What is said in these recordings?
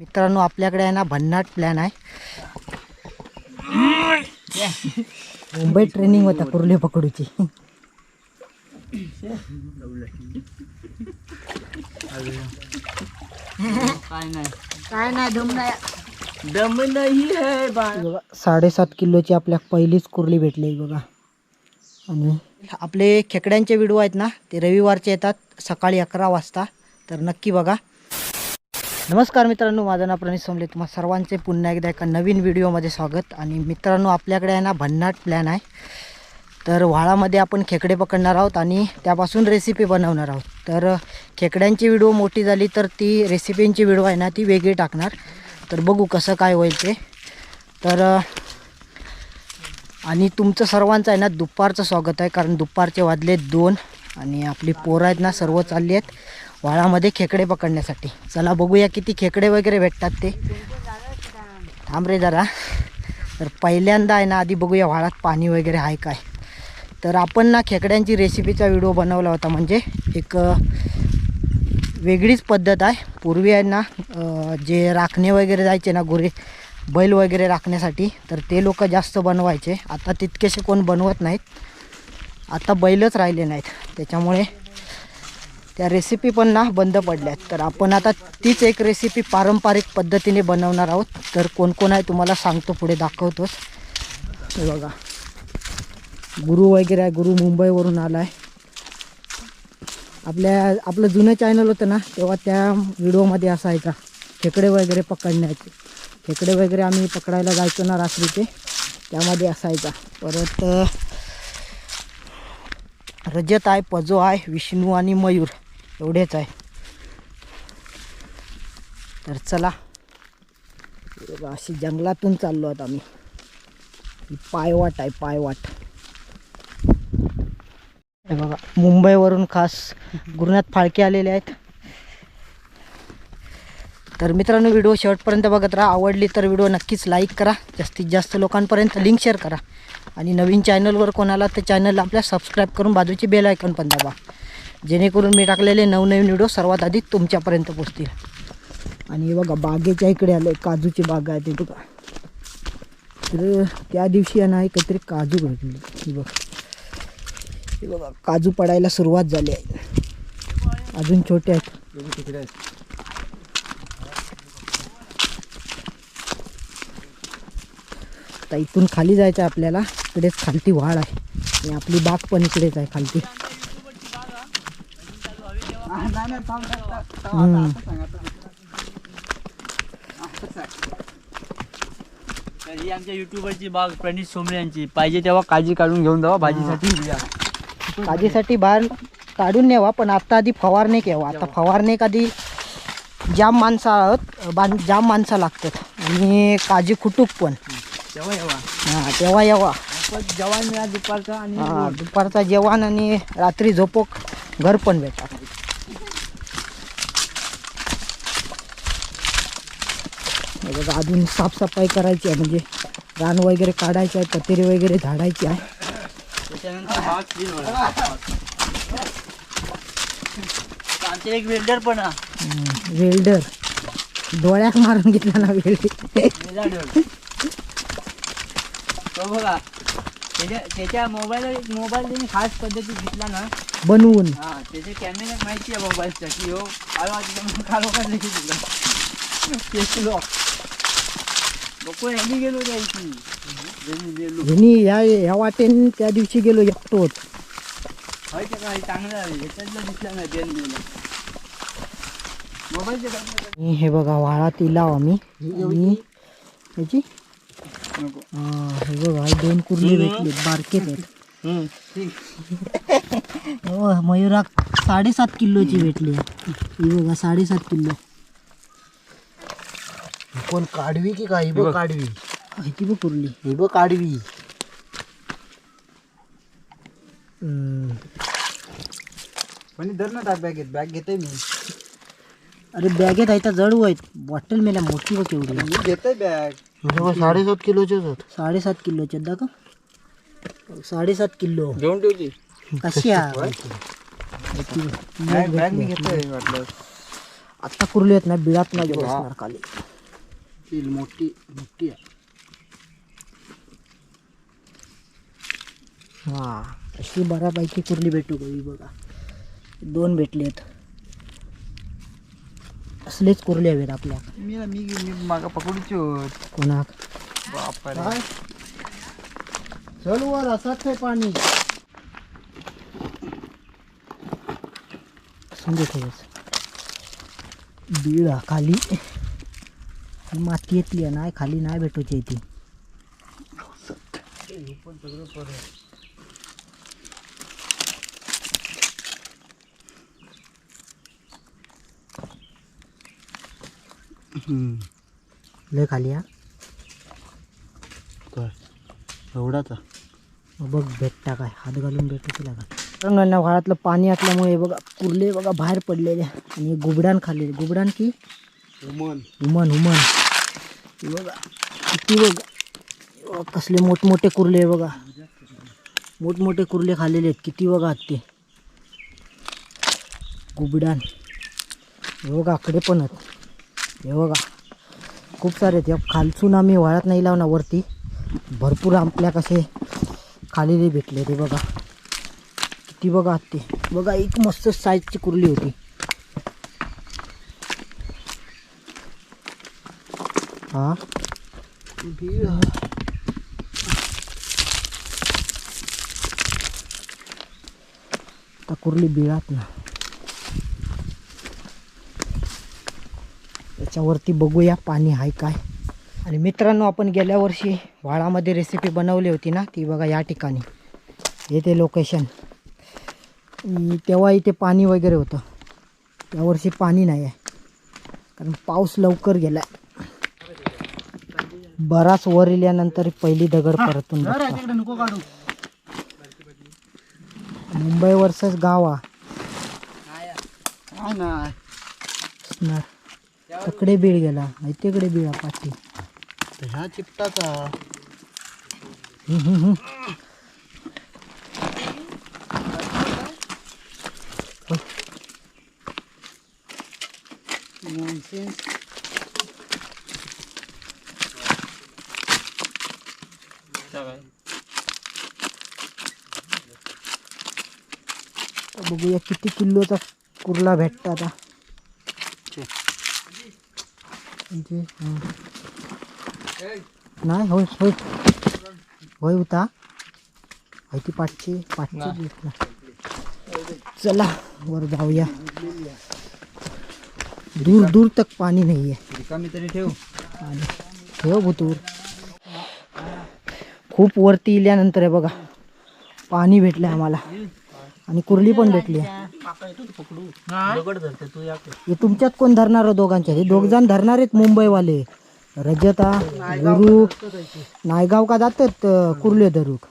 मित्रांनो आपल्याकडे आहे ना भन्नाट प्लॅन आहे. मुंबई ट्रेनिंग होता कुर्ले पकडूची. काय नाही काय नाही. दम नाही दम नाही बा बघा साडेसात किलोची आपल्या पहिलीच कुर्ली भेटली बघा. आणि आपले खेकड्यांचे व्हिडिओ आहेत ना ते रविवारचे येतात सकाळी अकरा वाजता. तर नक्की बघा. नमस्कार मित्रांनो माझं नाव प्रणित सोमले. तुम्हा सर्वांचे पुन्हा एकदा एका नवीन व्हिडिओमध्ये स्वागत. आणि मित्रांनो आपल्याकडे आहे ना भन्नाट प्लॅन आहे. तर व्हाळामध्ये आपण खेकडे पकडणार आहोत आणि त्यापासून रेसिपी बनवणार आहोत. तर खेकड्यांची व्हिडिओ मोठी झाली तर ती रेसिपींची व्हिडिओ आहे ना ती वेगळी टाकणार. तर बघू कसं काय होईल ते. तर आणि तुमचं सर्वांचं आहे ना दुपारचं स्वागत आहे कारण दुपारचे वाजले दोन. आणि आपली पोरं आहेत ना सर्व चालली आहेत. व्हाळामध्ये खेकडे पकडण्यासाठी. चला बघूया किती खेकडे वगैरे भेटतात ते. थांब रे जरा. तर पहिल्यांदा आहे ना आधी बघूया व्हाळात पाणी वगैरे आहे काय. तर आपण ना खेकड्यांची रेसिपीचा व्हिडिओ बनवला होता म्हणजे एक वेगळीच पद्धत आहे. पूर्वी आहे ना जे राखणे वगैरे जायचे ना गुरे बैल वगैरे राखण्यासाठी तर ते लोक जास्त बनवायचे. आता तितकेसे कोण बनवत नाहीत. आता बैलच राहिले नाहीत. त्याच्यामुळे त्या रेसिपी पण ना बंद पडल्यात. तर आपण आता तीच एक रेसिपी पारंपरिक पद्धतीने बनवणार आहोत. तर कोण कोण आहे तुम्हाला सांगतो पुढे दाखवतोच हे बघा. गुरु वगैरे आहे गुरु मुंबईवरून आला आहे आपल्या आपलं जुनं चॅनल होतं ना तेव्हा त्या व्हिडिओमध्ये असायचा खेकडे वगैरे पकडण्याचे. खेकडे वगैरे आम्ही पकडायला जायचो ना रात्रीचे. त्यामध्ये असायचा परत रजत आहे पजो आहे विष्णू आणि मयूर. एवढेच आहे. तर चला. अशी जंगलातून चाललो आहोत आम्ही ही पायवाट आहे पायवाट. हे बघा मुंबईवरून खास गुरुनाथ फाळके आलेले आहेत. तर मित्रांनो व्हिडिओ शेवटपर्यंत बघत राहा. आवडली तर व्हिडिओ नक्कीच लाईक करा. जास्तीत जास्त लोकांपर्यंत लिंक शेअर करा. आणि नवीन चॅनलवर कोणाला तर चॅनलला आपल्या सबस्क्राईब करून बाजूची बेल आयकॉन पण दाबा. जेणेकरून मी टाकलेले नवनवीन व्हिडिओ सर्वात आधी तुमच्यापर्यंत पोचतील. आणि हे बघा बागेच्या इकडे आलं काजूची बाग आहे ते बघा. तर त्या दिवशी यांना काहीतरी काजू भेटले. हे बघ. हे बघा काजू पडायला सुरुवात झाली आहे. अजून छोटे आहेत. आता इथून खाली जायचं आहे आपल्याला. इकडेच खालती वाळ आहे. आणि आपली बाग पण इकडेच आहे खालती. तर ही आमच्या युट्यूबरची बाग प्रणित सोमरे यांची. पाहिजे तेव्हा काळजी काढून घेऊन जावा भाजीसाठी या. काजीसाठी बाहेर काढून नेवा पण आता आधी फवारणी केवा आता फवारणी आधी जाम माणसं आहोत बां जाम माणसं लागतात. आणि काजी खुटूक पण. तेव्हा येवा. हां तेव्हा यावा. आपण जेवण मिळा दुपारचा आणि हां दुपारचा जेवण आणि रात्री झोपोक घर पण भेटतात हे बघा अजून साफसफाई करायची आहे म्हणजे रान वगैरे काढायचे आहे कतेरी वगैरे झाडायची आहे. त्याच्यानंतर एक वेल्डर पण. वेल्डर. डोळ्यात मारून घेतला ना वेल्डर. बघा त्याच्या त्याच्या मोबाईल मोबाईल त्यांनी खास पद्धती घेतला ना. बनवून. हा त्याचे कॅमेरा माहिती आहे मोबाईलचा की हो काल घेतलं केसलो बघू ह्यांनी गेलो द्यायची ज्यांनी गेलो ह्यानी या ह्या वाटेन त्या दिवशी गेलो एकटोच होय का काय चांगलं आहे ह्याच्यातलं दिसलं नाही बेन मोबाईलचे हे बघा वाळात इलाव आम्ही ह्याची हा, हे बघा दोन कुर्ली भेटली आहेत हो मयुराक साडेसात किलोची भेटली ही बघा साडेसात किलो कोण काढवी की काय? बघ. काढवी. ह्याची बघ कुर्ली. ही बघ काढवी. पण धर ना टाक बॅगेत. बॅग घेते मी. अरे बॅगेत आहे त्या जड आहेत. बॉटल मेला मोठी बघ आहे. मी घेते बॅग. साडेसात आहेत. साडेसात किलोचे आहेत दाखव. साडेसात किलो. घेऊन ठेवली कशी आहे? बॅग मी घेतोय वाटलं. आता कुर्ली आहेत ना बिळात नाही खाली. ती मोठी मोठी आहे. हा अशी बऱ्यापैकी कुर्ली भेटू गई बघा. दोन भेटले आहेत असलेच कुर्ली हवेत आपल्या. मी मी मी मागा पकडूची होत. कोणाक? बापरे. चल वर असाच आहे पाणी. समजे थोडस. बीळ हा खाली माती येतली आहे नाही खाली नाही भेटूची ती लय खाली हा? काय? एवढाच बघ भेटता काय? हात घालून भेटू तिला का ना व्हाळातलं पाणी असल्यामुळे बघा कुर्ले बघा बाहेर पडलेले. आणि गुबडान खाल्लेले गुबडान की? हुमन. हुमन हे बघा किती बघा. बघा, कसले मोठमोठे कुर्ले आहे बघा. मोठमोठे कुर्ले खाल्लेले आहेत. किती बघा ते गुबडान. हे बघा आकडे पण आहेत. हे बघा. खूप सारे आहेत. या खालसून आम्ही वाळत नाही लावणार वरती. भरपूर आपल्या कसे खालेले भेटले ते बघा. किती बघा ते बघा एक मस्त साईजची कुर्ली होती. हा आता कुर्ली बिळात ना त्याच्यावरती बघूया पाणी आहे काय. आणि मित्रांनो आपण गेल्या वर्षी वाळामध्ये रेसिपी बनवली होती ना ती बघा या ठिकाणी. येते लोकेशन तेव्हा इथे पाणी वगैरे होतं. यावर्षी पाणी नाही आहे कारण पाऊस लवकर गेला बराच वर इल्यानंतर पहिली दगड परतून बसला. नको काढू. मुंबई वर्सेस गाव. हा असणार तकडे बीळ गेला. तिकडे बीळ पाठी. ह्या चिपटाचा. हम्म, बघूया किती किलोचा कुर्ला भेटता आता. नाही होय होय. होय होता होय ती पाचशे पाचशे चला वर जाऊया. दूर दूर तक पाणी नाही आहे तरी ठेव. आणि ठेव भुतूर. खूप वरती इल्यानंतर आहे बघा. पाणी भेटलं आम्हाला. आणि कुर्ली पण भेटली. दगड धरते तू या हे तुमच्यात कोण धरणार आहे दोघांच्या हे दोघ जण धरणार आहेत मुंबईवाले. रजता गुरु नायगाव का जातात कुर्ले धरूक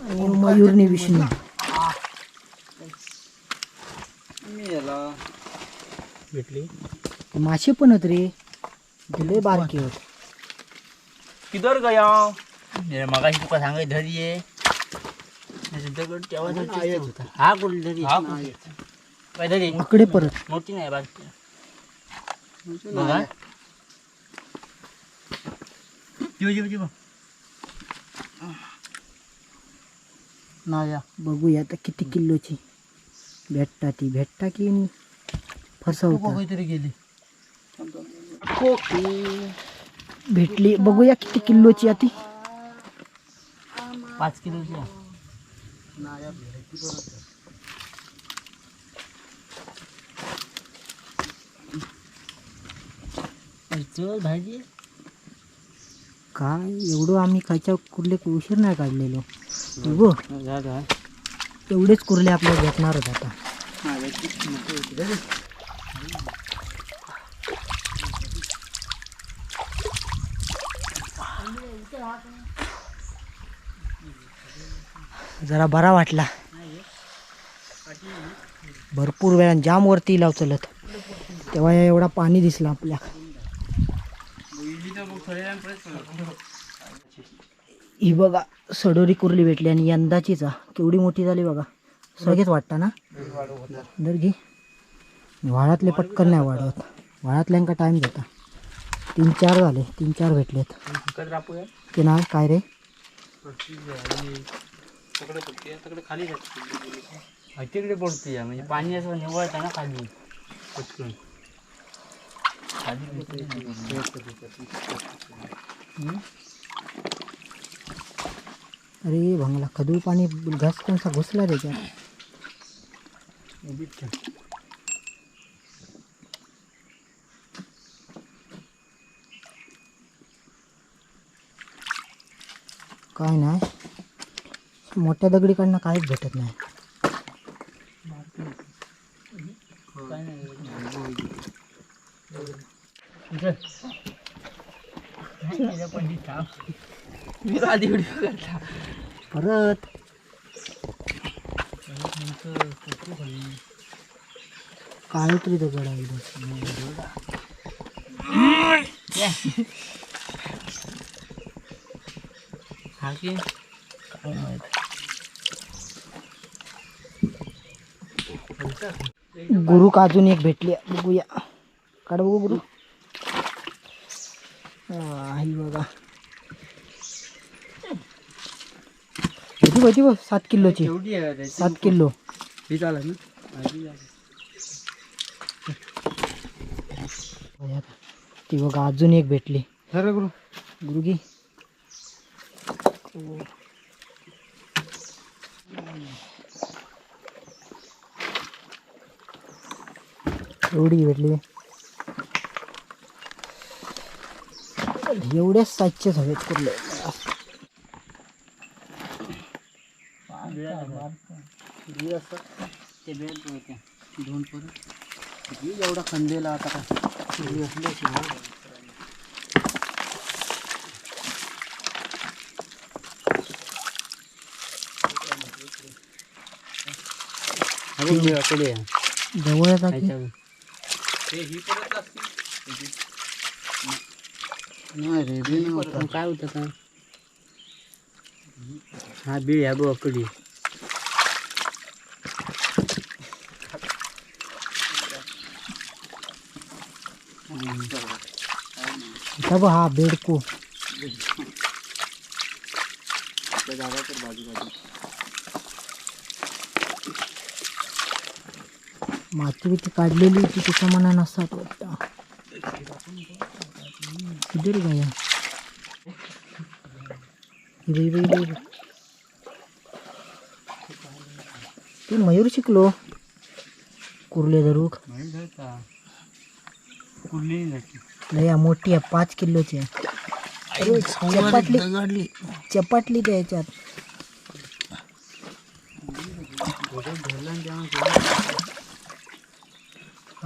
आणि मयूरनी विष्णू. भेटली. मासे पण आहेत रे. दिले बारके होत किधर गया? मगाशी तुका सांगाय धरी दगड तेव्हा होता. हा आकडे परत? मोठी नाही बाकी बघा. जीव जीव जीव नाही या बघूया आता किती किलोची. भेटता ती भेटता की फसवता. काहीतरी गेली. भेटली. बघूया किती किलोची आहे ती पाच किलोची आहे. चल भाजी काय एवढं आम्ही खायच्या कुर्ले उशीर नाही काढलेलो. बघ. तेवढेच कुर्ले आपल्याला भेटणारच आता. जरा बरा वाटला. भरपूर वेळा जाम वरती लाव चलत. तेव्हा एवढा पाणी दिसला आपल्या. ही बघा सडोरी कुर्ली भेटली आणि यंदाचीच केवढी मोठी झाली बघा. सगळेच वाटतं ना? दर घे. वाळातले पटकन नाही वाढवत वाळातल्यांका टाईम देता. तीन चार झाले तीन चार भेटलेत. ते नाही काय रे? हा, तिकडे पडते म्हणजे पाणी असं निवळतं ना खाली पटकन खाली हम्म? अरे भंगला खदू पाणी घास कोणसा घुसला रे त्यात उभीच ठेव. काय नाही मोठ्या दगडीकडनं काहीच भेटत नाही. मी परत. काळ तरी दगड आहे हा की? काय माहिती? गुरु का अजून एक भेटली बघूया. काढ बघू गुरु. हा, बघा. बघ? सात किलोची? सात किलो. ती बघा अजून एक भेटली. गुरु? गुरुगी एवढी भेटली एवढ्याच सातशेच हवेत कुठले? ते बेल्ट होते. दोन परत. ही एवढा खंदेला आता काय? अरे हे की. ह्याच्यावर. नाही रे बी नव्हता. मग काय होतं का हा बी ह्या बघ अकडी इथं बघ हा बेडको माती बिती काढलेली होती त्याच्या मना नसतात वाटतं किती रे गाया इबे. मयूर शिकलो कुर्ले धरूक लय मोठी आहे पाच किलोची आहे चपाटली चपाटली त्या ह्याच्यात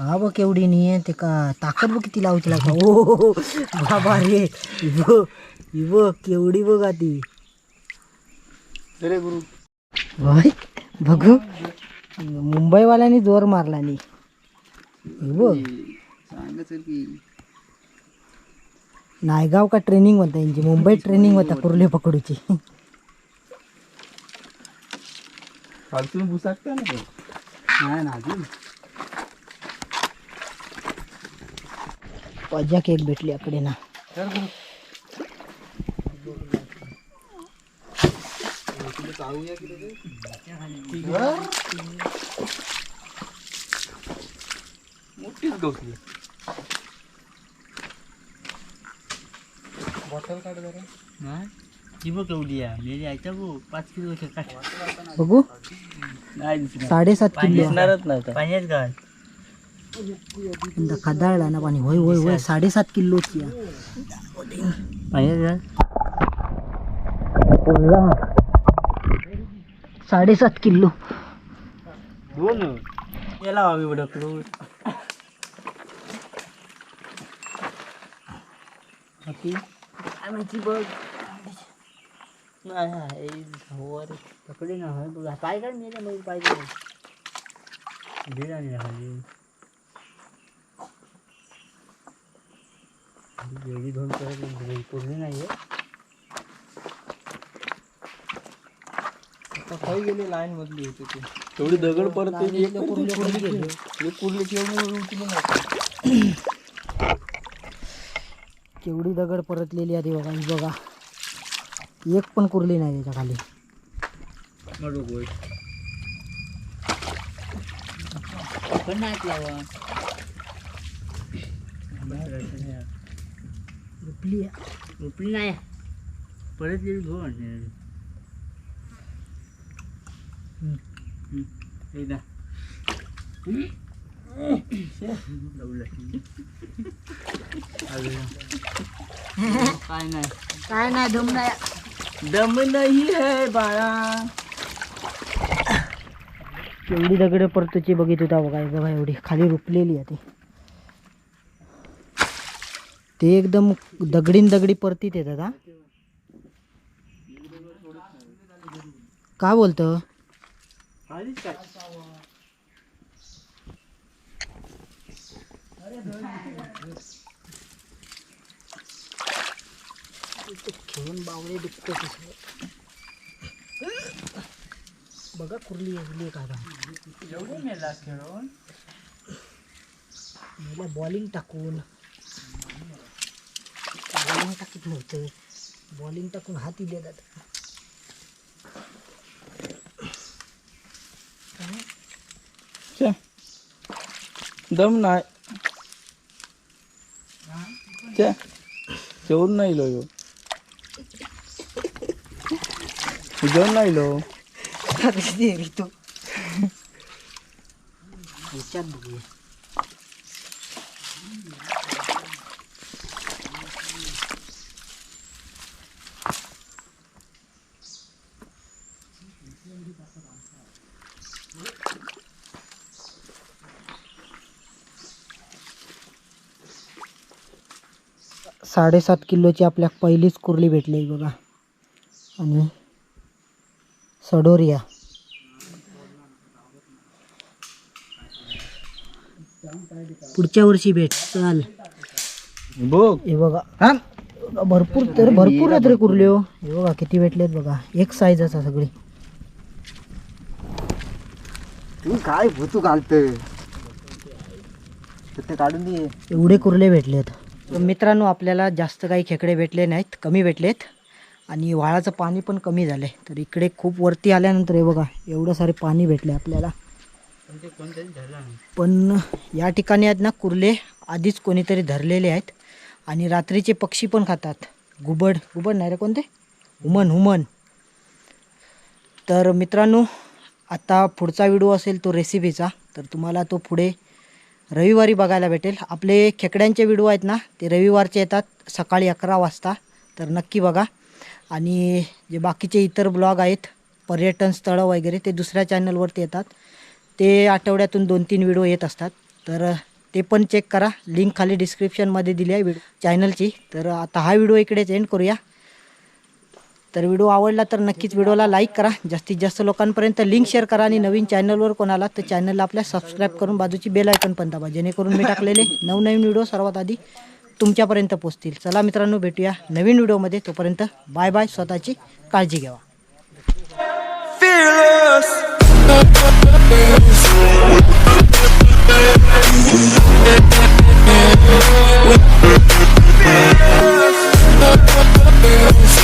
हा बघ केवढी नाही आहे ते का? ताकद बघ किती लावची का? ओ बाबा रे इबो केवढी बघा ती बघू. मुंबईवाल्यांनी जोर मारला नी. इबो सांगायचं की. नायगाव का ट्रेनिंग होता यांची? मुंबईत ट्रेनिंग होता कुर्ले पकडूची. ना मजा केक भेटली आकडे ना. मोठीच गवसली बॉटल काढ जरा नाही. ती बघ केवढी आहे. मेरी आयता बघ. पाच किलो काट बघू. नाही साडेसात पाणी किलो. दिसणारच नाही पाण्यात घाल. ना पाणी होय होय होय साडेसात किलोची घाल साडेसात किलो दोन याला हवी काय माहिती बघ पकडे ना पाय मग पाय काढ भेड आणि खाली एवढी दोन करत पूर्ण नाही आहे खाई गेले लाईन मधली होते ते. तेवढी दगड परत ते एक कुर्ले कुर्ले गेले. एक कुर्ले किंवा उचलून नाही केवढी दगड परतलेली आहे ती बघा ही बघा. एक पण कुरली नाही त्याच्याखाली. पण नाही लावा. रुपली आहे. रुपली नाही. परत येईल एकदा काय नाही. काय नाही दम नाही. दम नाही है बाळा. केवढी दगड परतची बघित होता बघा बघा एवढी खाली रुपलेली आहे ती. ते एकदम दगडीन दगडी परतीत येतात हा? का बोलतं? खेळून बावळे दुखत बघा कुर्ली येली का एवढं मेला खेळून? मला बॉलिंग टाकून. बॉलिंग टाकीत नव्हतं बॉलिंग टाकून हात इले जात छे. दम नाही छे. जेवण नाही लो ह्यो. जेवण नाही लो तू ह्याच्यात बघूया साडेसात किलोची आपल्या पहिलीच कुर्ली भेटली बघा. आणि सडोरिया. पुढच्या वर्षी भेट. चाल. बघ. हे बघा. हा. भरपूर तर भरपूर कुर्ले हो. हे बघा किती भेटलेत बघा. एक साईजच आहे सगळी. तू काय भूतू घालतोय? ते काढून दे. एवढे कुर्ले भेटलेत. मित्रांनो आपल्याला जास्त काही खेकडे भेटले नाहीत कमी भेटलेत. आणि वाळाचं पाणी पण कमी झालं आहे तर इकडे खूप वरती आल्यानंतर हे बघा एवढं सारे पाणी भेटले आपल्याला. पण या ठिकाणी आहेत ना कुर्ले आधीच कोणीतरी धरलेले आहेत. आणि रात्रीचे पक्षी पण खातात. घुबड गुबड नाही रे कोणते? Human human. तर मित्रांनो आता पुढचा व्हिडिओ असेल तो रेसिपीचा तर तुम्हाला तो पुढे रविवारी बघायला भेटेल. आपले खेकड्यांचे व्हिडिओ आहेत ना ते रविवारचे येतात सकाळी अकरा वाजता. तर नक्की बघा. आणि जे बाकीचे इतर ब्लॉग आहेत पर्यटन स्थळं वगैरे ते दुसऱ्या चॅनलवरती येतात. ते आठवड्यातून दोन तीन व्हिडिओ येत असतात. तर ते पण चेक करा. लिंक खाली डिस्क्रिप्शनमध्ये दिली आहे व्हिडिओ चॅनलची तर आता हा व्हिडिओ इकडेच एंड करूया. तर व्हिडिओ आवडला तर नक्कीच व्हिडिओला लाईक करा. जास्तीत जास्त लोकांपर्यंत लिंक शेअर करा आणि नवीन चॅनलवर कोणाला तर चॅनलला आपल्या सबस्क्राईब करून बाजूची बेल आयकन पण दाबा. जेणेकरून मी टाकलेले नवनवीन व्हिडिओ सर्वात आधी तुमच्यापर्यंत पोहोचतील. चला मित्रांनो भेटूया नवीन व्हिडिओमध्ये तोपर्यंत बाय बाय स्वतःची काळजी घ्यावा.